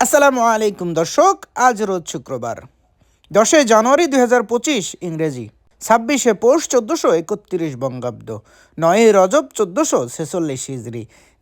আসসালামু আলাইকুম, দর্শক। আজ রোজ শুক্রবার, দশই জানুয়ারি দুই হাজার পঁচিশ, ইংরেজি। ছাব্বিশে পৌষ চোদ্দোশো একত্রিশ বঙ্গাব্দ, নয়ই রজব চোদ্দোশো ছেচল্লিশ হিজড়ি।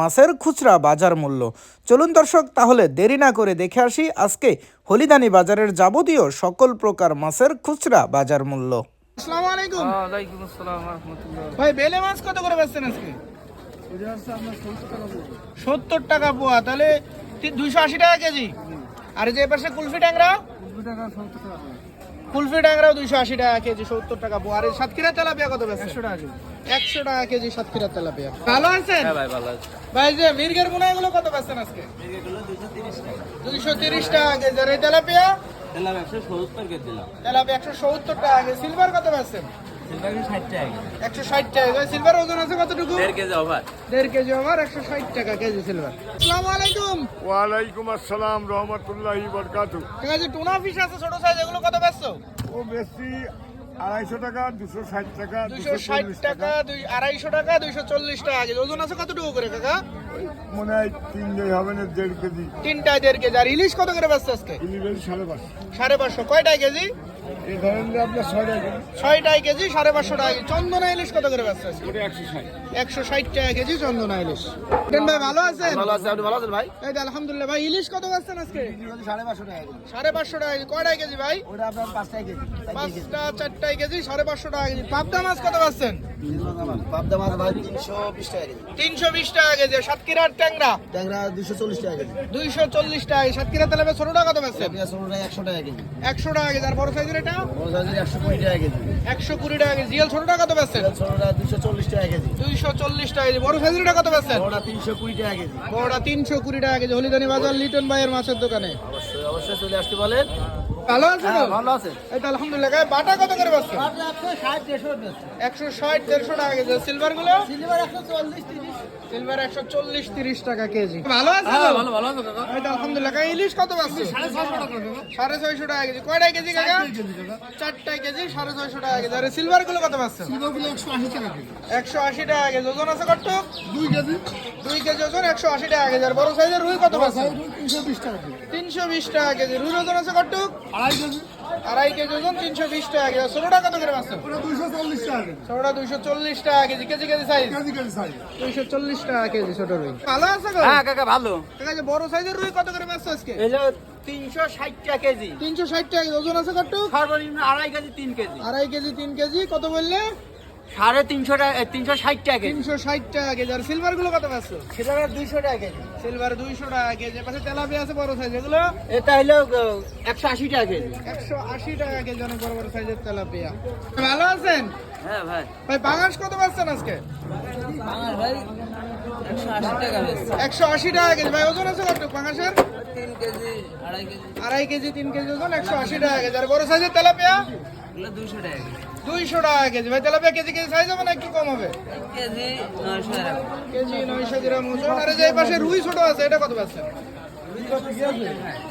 মাছের খুচরা বাজার মূল্য। চলুন দর্শক তাহলে দেরি না করে দেখে আসি আজকে হলিদানি বাজারের যাবতীয় সকল প্রকার মাছের খুচরা বাজার মূল্য। আসসালামু আলাইকুম। ওয়ালাইকুম আসসালাম রহমতুল্লাহ। ভাই বেলে মাছ কত করে বেচছেন আজকে? সত্তর টাকা পোয়া। তাহলে দুইশো আশি টাকা কেজি। আর যে পাশে কুলফি ট্যাংরা? কুলফি ট্যাংরাও দুইশো আশি টাকা কেজি সত্তর টাকা পোয়া। আর সাতক্ষীরা তেলাপিয়া কত একশো টাকা কেজি। একশো টাকা কেজি সাতক্ষীরা তেলাপিয়া। ভালো আছেন? হ্যাঁ ভাই ভালো আছে। ভাই যে মির্গের কত বেচছেন আজকে? দুইশো তিরিশ টাকা কেজি। আর এই তেলাপিয়া? তেলাপিয়া একশো সত্তর টাকা কেজি। সিলভার কত একশো ষাট টাকা সিলভার ওজন আছে কতটুকু? দেড় কেজি ওভার দেড় কেজি আমার একশো ষাট টাকা কেজি সিলভার। আসসালামু আলাইকুম। ওয়ালাইকুম আসসালাম রহমতুল্লাহ বরকাতু ঠিক আছে টুনা ফিশ আছে ছোট সাইজ এগুলো কত বেচছো ও বেশি আড়াইশো টাকা দুশো ষাট টাকা দুইশো ষাট টাকা দুই আড়াইশো টাকা দুইশো চল্লিশ টাকা কেজি। ওজন আছে কতটুকু করে কাকা? মনে হয় তিন হবে না দেড় কেজি। তিনটায় দেড় কেজি। আর ইলিশ কত করে বাঁচছে আজকে? ইলিশ সাড়ে পাঁচশো। সাড়ে পাঁচশো। কয়টায় কেজি? ছয়টায় কেজি। সাড়ে পাঁচশো টাকা চন্দনা ইলিশ কত করে আজকে একশো ষাট। টাকা কেজি চন্দনা ইলিশ। ভাই ভালো আছেন? ভালো আছে ভালো আছেন ভাই? এই আলহামদুলিল্লাহ ভাই ইলিশ কত বেচছেন আজকে? সাড়ে পাঁচশো টাকা সাড়ে পাঁচশো টাকা কেজি কয়টায় কেজি ভাই? ওটা আপনার পাঁচটায় কেজি। পাঁচটা চারটায় কেজি সাড়ে পাঁচশো টাকা কেজি। পাবদা মাছ কত পাচ্ছেন পাবদা মাছ ভাই তিনশো বিশ টাকা কেজি টাকা সাতক্ষীরার ট্যাংরা ট্যাংরা টাকা টাকা সাতক্ষীরা ছোট টাকা টাকা কেজি একশো টাকা কেজি আর বড় সাইজের এটা বড় সাইজের একশো কুড়ি টাকা কেজি একশো কুড়ি টাকা কেজি জিএল ছোট টাকা টাকা কেজি টাকা বড় সাইজের বড়টা কুড়ি টাকা কেজি বড়টা টাকা কেজি হলিদানি বাজার লিটন ভাইয়ের মাছের দোকানে অবশ্যই অবশ্যই চলে আসতে বলেন ভালো আছে তো? ভালো আছে। এই তো আলহামদুলিল্লাহ। গায়ে বাটা কত করে পাচ্ছেন একশো ষাট দেড়শো টাকা কেজি। সিলভারগুলো? সিলভার একশো চল্লিশ তিরিশ টাকা কেজি। ভালো আছে ভালো ভালো আছে কাকা। এই তো আলহামদুলিল্লাহ। কাকা ইলিশ কত পাচ্ছ সাড়ে ছয়শো টাকা কেজি। কয়টায় কেজি কাকা? চারটায় কেজি সাড়ে ছয়শো টাকা কেজি। আর সিলভারগুলো কত পাচ্ছ একশো আশি টাকা কেজি। ওজন আছে কত? দুই কেজি। দুই কেজি ওজন একশো আশি টাকা কেজি। আর বড় সাইজের রুই কত তিনশো বিশ টাকা কেজি। তিনশো বিশ টাকা কেজি। রুই ওজন আছে কত? আড়াই কেজি। আড়াই কেজি ওজন তিনশো বিশ টাকা কেজি ষোলোটা কত করে দুইশো চল্লিশ টাকা কেজি। ছোটটা চল্লিশ টাকা kg. Kg kg size kg kg দুইশো চল্লিশ টাকা কেজি ছোট রুই। ভালো আছে গো? হ্যাঁ কাকা ভালো। ঠিক আছে বড় সাইজের রুই কত করে মাছ আজকে? তিনশো ষাট টাকা কেজি। তিনশো ষাট টাকা ওজন আছে কত? সর্বনিম্ন আড়াই কেজি তিন কেজি। আড়াই কেজি তিন কেজি। কত বললে? সাড়ে তিনশো টাকা তিনশো ষাট টাকা কেজি। তিনশো ষাট টাকা কেজি। আর সিলভারগুলো কত পাচ্ছ? সেটা দুইশো টাকা কেজি। সিলভার দুইশো টাকা কেজি। পাশে তেলাপিয়া আছে বড় সাইজ এগুলো। এটা হলো একশো আশি টাকা কেজি। একশো আশি টাকা কেজি অনেক বড় বড় সাইজের তেলাপিয়া। ভালো আছেন? হ্যাঁ ভাই। ভাই বাঙাশ কত পাচ্ছেন আজকে? ভাই একশো আশি টাকা একশো আশি টাকা কেজি। ভাই ওজন আছে কত বাঙাশের তিন কেজি আড়াই কেজি। আড়াই কেজি তিন কেজি ওজন একশো আশি টাকা কেজি। আর বড় সাইজের তেলাপিয়া? এগুলো দুশো টাকা কেজি। দুইশো টাকা কেজি। ভাই তেলাপিয়া কেজি কেজি সাইজ হবে না একটু কম হবে? কেজি নয়শো টাকা কেজি নয়শো গ্রাম ওজন। আর যে পাশে রুই ছোট আছে এটা কত পাচ্ছেন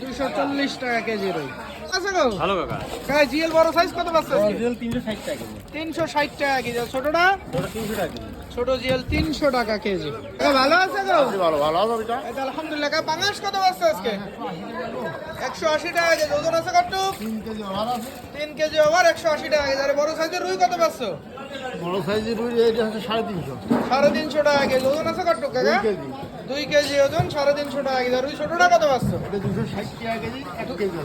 দুইশো চল্লিশ টাকা কেজি রুই। আছে গো? ভালো কাকা। গায়ে জিএল বড় সাইজ কত পাচ্ছে তিনশো ষাট টাকা কেজি। তিনশো ষাট টাকা কেজি। ছোটটা? তিনশো টাকা কেজি। ছোট জিএল তিনশো টাকা কেজি। ভালো আছে গো? ভালো ভালো এটা আলহামদুলিল্লাহ। পাঙাশ কত পাচ্ছে আজকে? একশো আশি টাকা কেজি। ওজন আছে কত তিন কেজি আছে। ওভার একশো আশি টাকা কেজি। আর বড় সাইজের রুই কত পাচ্ছ বড় সাইজের রুই এটা হচ্ছে সাড়ে তিনশো। সাড়ে তিনশো টাকা কেজি। ওজন আছে কত কাকা? কেজি। দুই কেজি ওজন সাড়ে তিনশো টাকা কেজি। আর রুই ছোটটা কত পাচ্ছ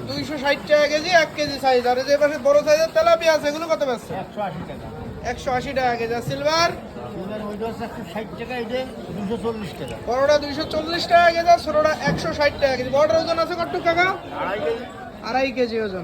দুইশো ষাট টাকা কেজি এক কেজি সাইজ আর যে পাশে বড় সাইজের তেলাপিয়া আছে এগুলো কত পাচ্ছে একশো আশি টাকা। একশো আশি টাকা কেজি। আর সিলভার ওইটা হচ্ছে একশো ষাট টাকা এটা দুশো চল্লিশ টাকা বড়টা দুইশো চল্লিশ টাকা কেজি ছোটটা একশো ষাট টাকা কেজি। বড়টার ওজন আছে কত টাকা আড়াই কেজি। আড়াই কেজি ওজন।